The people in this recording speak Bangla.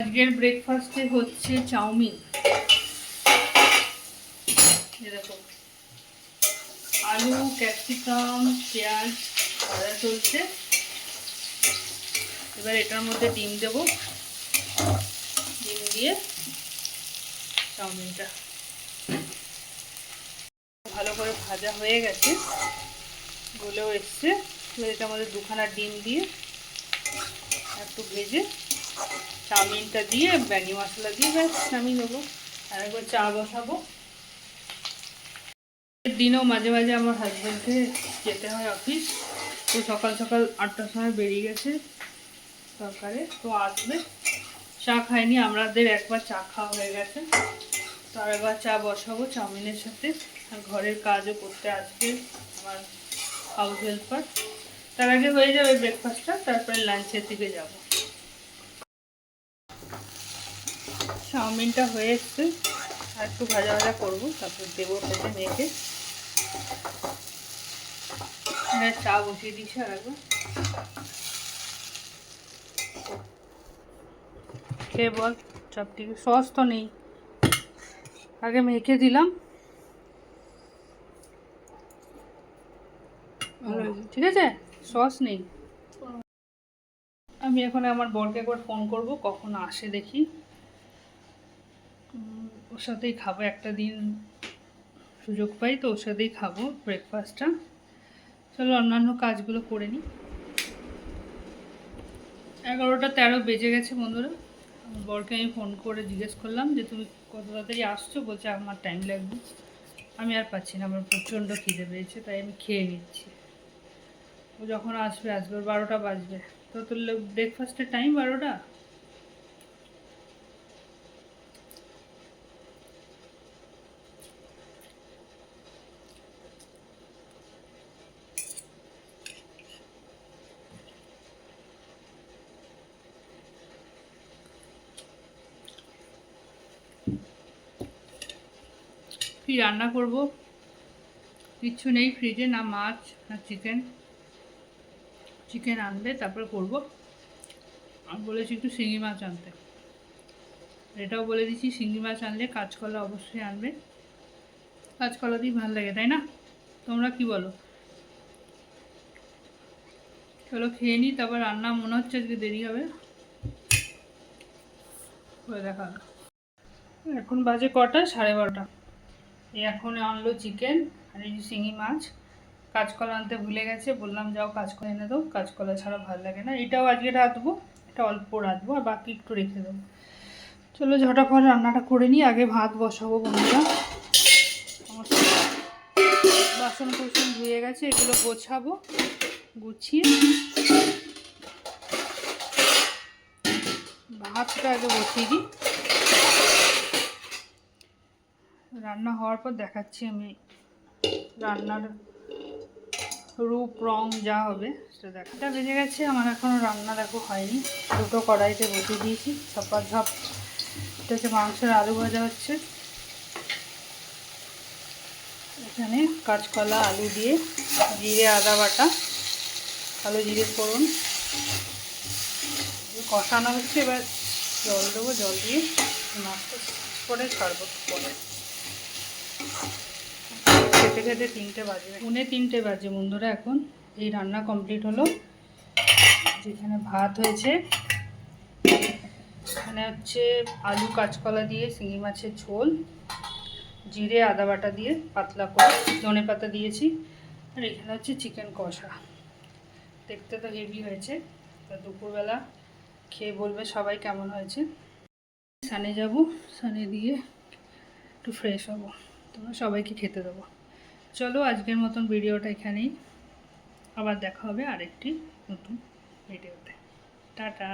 আজকের ব্রেকফাস্টে হচ্ছে চাউমিন। দেখো। আলু ক্যাপসিকাম পেঁয়াজ ভাজা চলছে। এবার এটার মধ্যে ডিম দেবো। ডিম দিয়ে চাউমিনটা। ভালো করে ভাজা হয়ে গেছে। গলেও এসছে। এবার এটার মধ্যে দুখানা ডিম দিয়ে একটু ভেজে চাউমিনটা দিয়ে ম্যাগি মশলা দিয়ে ব্যাস, নামিয়ে নেব। আর একবার চা বসাবো। দিনেও মাঝে মাঝে আমার হাজব্যান্ডকে যেতে হয় অফিস তো সকাল সকাল আটটার সময় বেরিয়ে গেছে সরকারে তো আসবে। চা খায়নি আমাদের একবার চা খাওয়া হয়ে গেছে। তো আর একবার চা বসাবো চাউমিনের সাথে। আর ঘরের কাজও করতে আসবে আমার হাউস হেল্পার তার আগে হয়ে যাবে ব্রেকফাস্টটা তারপরে লাঞ্চের দিকে যাব। চাউমিনটা হয়ে এসছে। আর একটু ভাজা ভাজা করব, তারপর দেবো খেতে এখানে চা বসিয়ে দিয়েছি আর একবার। খেয়ে বল ঠিক। সস তো নেই। আগে মেখে দিলাম। ঠিক আছে? সস নেই। আমি এখন আমার বরকে একবার ফোন করব, কখন আসে দেখি। ওর সাথেই খাব, একটা দিন সুযোগ পাই তো ওর সাথেই খাব ব্রেকফাস্টটা চলো অন্যান্য কাজগুলো করে নিই। এগারোটা তেরো বেজে গেছে বন্ধুরা। বরকে আমি ফোন করে জিজ্ঞেস করলাম যে, তুমি কত তাড়াতাড়ি আসছো? বলছে, আমার টাইম লাগবে। আমি আর পাচ্ছি না, আমার প্রচণ্ড খিদে পেয়েছে, তাই আমি খেয়ে নিচ্ছি। ও যখন আসবে আসবে বারোটা বাজবে। তো তোর ব্রেকফাস্টের টাইম বারোটা? কি রান্না করব? কিচ্ছু নেই ফ্রিজে না মাছ, না চিকেন চিকেন আনবে তারপর করব। আমি বলেছি একটু শিঙি মাছ আনতে। এটাও বলে দিচ্ছি, শিঙি মাছ আনলে কাঁচকলা অবশ্যই আনবে। কাঁচকলা দিয়ে ভালো লাগে, তাই না? তোমরা কি বলো? চলো খেয়ে নিই তারপর রান্না মনে হচ্ছে আজকে দেরি হবে। করে দেখা। এখন বাজে কটা? সাড়ে বারোটা। এখন আনলো চিকেন আর এই যে শিঙি মাছ। কাঁচকলা আনতে ভুলে গেছে, বললাম যাও কাঁচকলা এনে দাও, কাঁচকলা ছাড়া ভালো লাগে না। এটাও আজকে রাঁধবো, এটা অল্প রাঁধবো আর বাকি একটু রেখে দেবো। চলো ঝটাফট রান্নাটা করে নিই, আগে ভাত বসাবো বন্ধুরা। বাসন কুসন ধুয়ে গেছে, এগুলো গোছাবো, গুছিয়ে। ভাতটা আগে বসিয়ে দিই। রান্না হওয়ার পর দেখাচ্ছি আমি রান্নার রূপ, রং যা হবে সেটা দেখা এটা বেজে গেছে, আমার এখনও রান্না দেখো হয়নি। দুটো কড়াইতে বসিয়ে দিয়েছি ছপা ঝপ। এটা হচ্ছে মাংসের আলু ভাজা হচ্ছে। এখানে কাঁচকলা, আলু দিয়ে জিরে, আদা বাটা, আলু জিরে করুন কষানো হচ্ছে, এবার জল দেবো, জল দিয়ে মাছটা করে ছাড়বো। পরে খেতে খেতে তিনটে বাজে। উনে তিনটে বাজে বন্ধুরা এখন। এই রান্না কমপ্লিট হলো। যেখানে ভাত হয়েছে, এখানে হচ্ছে আলু কাঁচকলা দিয়ে, শিঙি মাছের ঝোল, জিরে, আদা বাটা দিয়ে, পাতলা করে ধনে পাতা দিয়েছি, আর এখানে হচ্ছে চিকেন কষা। দেখতে তো হেভি হয়েছে। তা দুপুরবেলা খেয়ে বলবে সবাই কেমন হয়েছে। সানে যাব, সানে দিয়ে একটু ফ্রেশ হব। তোমরা সবাইকে খেতে দেবো। চলো আজকের মতন ভিডিওটা এখানেই। আবার দেখা হবে আরেকটি নতুন ভিডিওতে। টাটা।